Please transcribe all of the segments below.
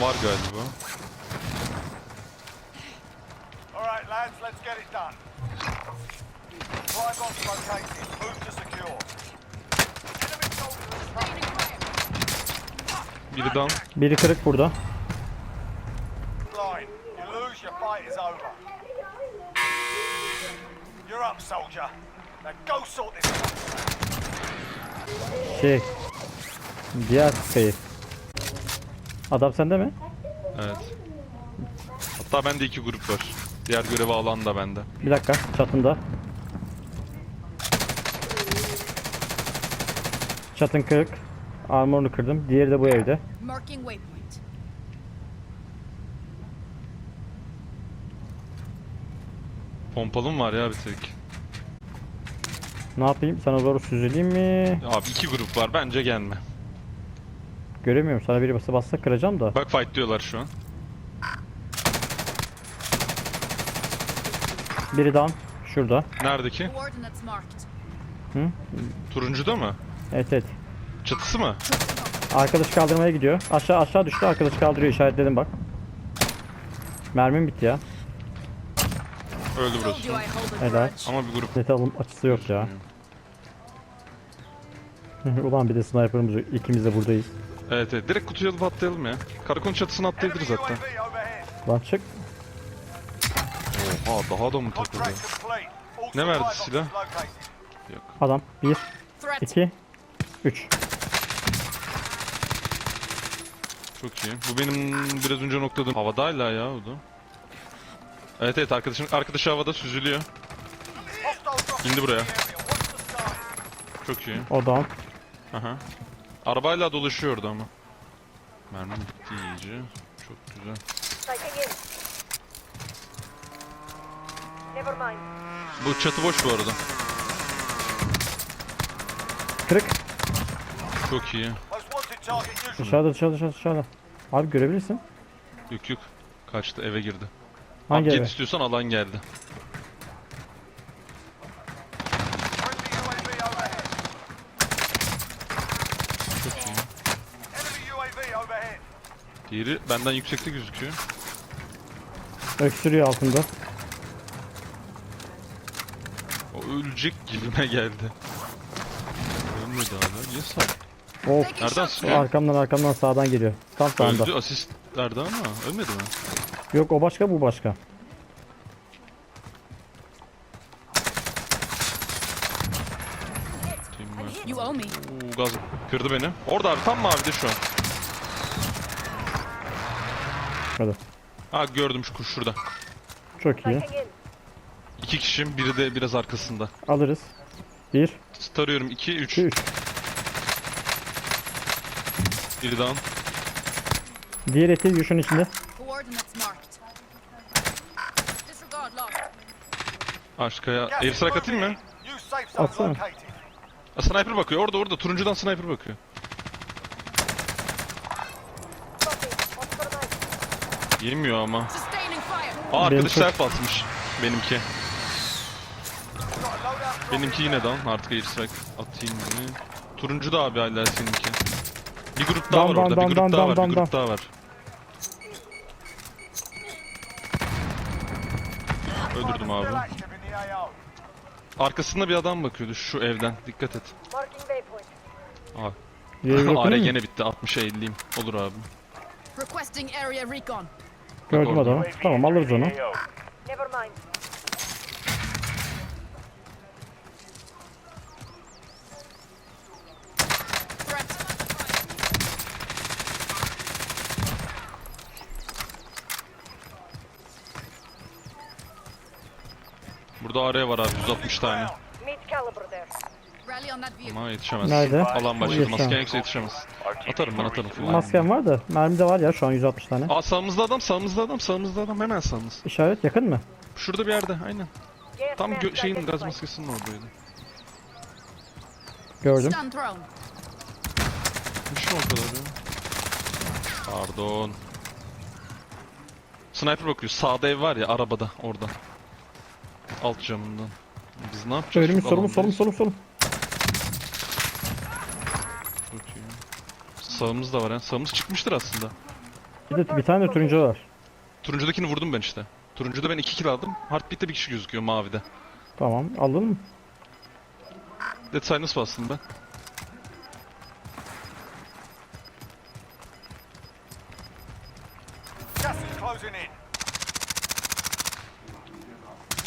var galiba. Alright, lads, let's get it done. Five ops located. Move to secure. Enemy soldier is coming. Biri down. Biri kırık burada. line. You lose, your fight is over. You're up, soldier. Now go sort this out. Şey. Diğer kayıp. Adam sende mi? Evet. Hatta bende iki grup var. Diğer görevi alan da bende. Bir dakika çatında. Çatın kırık. Armorunu kırdım. Diğeri de bu evde. Pompalım var ya bir tek. Ne yapayım? Sana doğru süzüleyim mi? Abi iki grup var bence gelme. Göremiyorum. Sana biri basa bassa kıracağım da. Bak fight diyorlar şu an. Biri down. Şurada. Neredeki? Hı? Turuncuda mı? Evet evet. Çatısı mı? Arkadaş kaldırmaya gidiyor. Aşağı aşağı düştü. Arkadaş kaldırıyor. işaretledim bak. Mermim bitti ya. Öldü burası. Helal. Ama bir grup. Net alım açısı yok ya. Ulan bir de sniper'ımız yok. İkimiz de buradayız. Evet evet direkt kutuya alıp atlayalım ya. Karakol çatısına atlayabiliriz hatta. Lan çık. Oha daha da mı takıldı? Ne verdi silah? Yok. Adam. 1, Threat. 2, 3. Çok iyi. Bu benim biraz önce noktaladığım havada hala ya o da. Evet evet arkadaşım arkadaşı havada süzülüyor. İndi buraya. Çok iyi. O down. Aha. Arabayla dolaşıyordu ama. Mermim bitti iyice. Çok güzel. Bu çatı boş bu arada. Kırık. Çok iyi. Dışarıda dışarıda dışarıda dışarıda. Abi görebilirsin. Yok yok. Kaçtı eve girdi. Hangi Upgrade eve? istiyorsan alan geldi. Diğeri benden yüksekte gözüküyor. Öksürüyor altında. O ölecek gibime geldi. Ölmedi hala. Niye sağ? Of. Nereden sıkıyor? Arkamdan arkamdan sağdan geliyor. Tam sağında. Öldü asist verdi ama ölmedi mi? Yok o başka bu başka. You owe me. Oo, gaz kırdı beni. Orada abi tam mavide şu an. Hadi. Ha gördüm şu kuş şurada. Çok iyi. İki kişi biri de biraz arkasında. Alırız. 1, Tarıyorum 2 3. 2, 3. Biri down. Diğer eti yuşun içinde. Coordinates marked. Disregard lost. Aşkaya. Gas is Airstrike atayım mı? moving in. New safe zone Atsana. located. Ha, sniper bakıyor. Orada orada. Turuncudan sniper bakıyor. Yemiyor ama. Aa Benim arkadaş çok- self atmış. Benimki. Benimki in yine down. Artık airstrike atayım mı? Turuncu da abi hala seninki. Bir grup daha Down, var orada. down, Bir down, grup daha down, var. down, Bir grup daha var. Öldürdüm abi. Arkasında bir adam bakıyordu şu evden. Dikkat et. Marking waypoint. Yok Are değil mi? gene bitti. 60'a 50'yim. Olur abi. Requesting area recon. Gördüm adamı. Tamam alırız onu. Burada araya var abi 160 tane. Ama yetişemez. Nerede? Alan başladı. Yetişemez. Masken yoksa yetişemez. Atarım ben atarım. Full. Maskem var da mermi de var ya şu an 160 tane. Aa sağımızda adam, sağımızda adam, sağımızda adam. Hemen sağımız. İşaret yakın mı? Şurada bir yerde aynen. Tam gö- şeyin gaz maskesinin oradaydı. Gördüm. Stun thrown. Gitmiş mi o kadar ya? Pardon. Sniper bakıyor. Sağda ev var ya arabada orada. Alt camından. Biz ne yapacağız? Önümüz Şu solumuz alandayız. solumuz solum. Çok Sağımız da var ha. Sağımız çıkmıştır aslında. Bir de bir tane de turuncu var. Turuncudakini vurdum ben işte. Turuncuda ben 2 kill aldım. Heartbeat'te bir kişi gözüküyor mavide. Tamam alalım mı? Dead Silence bastım ben.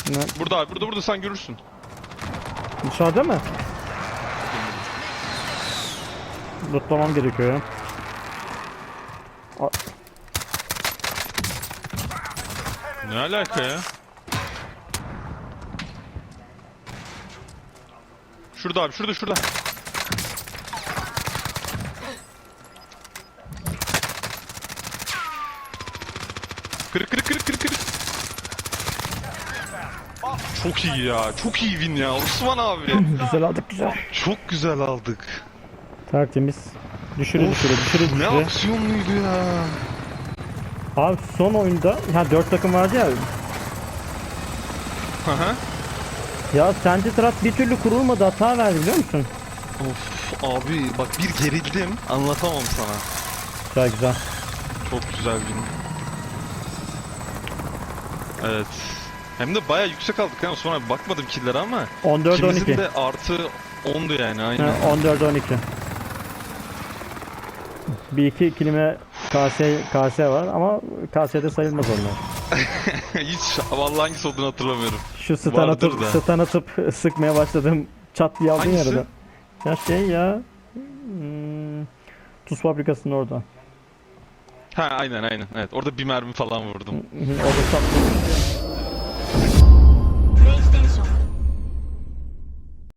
Ne? Burada abi burada burada sen görürsün. Dışarıda mı? Lootlamam gerekiyor ya. Ne alaka ya? Şurada abi şurada şurada. Kırık kırık kırık kırık kırık. Çok iyi ya. Çok iyi win ya. Osman abi. Güzel aldık güzel. Çok güzel aldık. Tertemiz. Düşürü düşürü düşürü Ne düşürü. aksiyonluydu ya. Abi son oyunda ha 4 takım vardı ya. Hı hı. Ya sence Trat bir türlü kurulmadı hata verdi biliyor musun? Of abi bak bir gerildim. Anlatamam sana. Güzel güzel. Çok güzel gün. Evet. Hem de baya yüksek aldık ha. Sonra bakmadım killere ama 14 ikimizin 12. de artı 10'du yani aynen. Ha, 14 12. Bir iki ikilime KS, KS var ama KS'de sayılmaz onlar. Hiç vallahi hangisi olduğunu hatırlamıyorum. Şu stun Vardır atıp, da. atıp sıkmaya başladım. Çat diye aldın Hangisi? yarıda. Ya şey ya. Hmm, tuz fabrikasının orada. Ha aynen aynen. Evet orada bir mermi falan vurdum. Orada çat.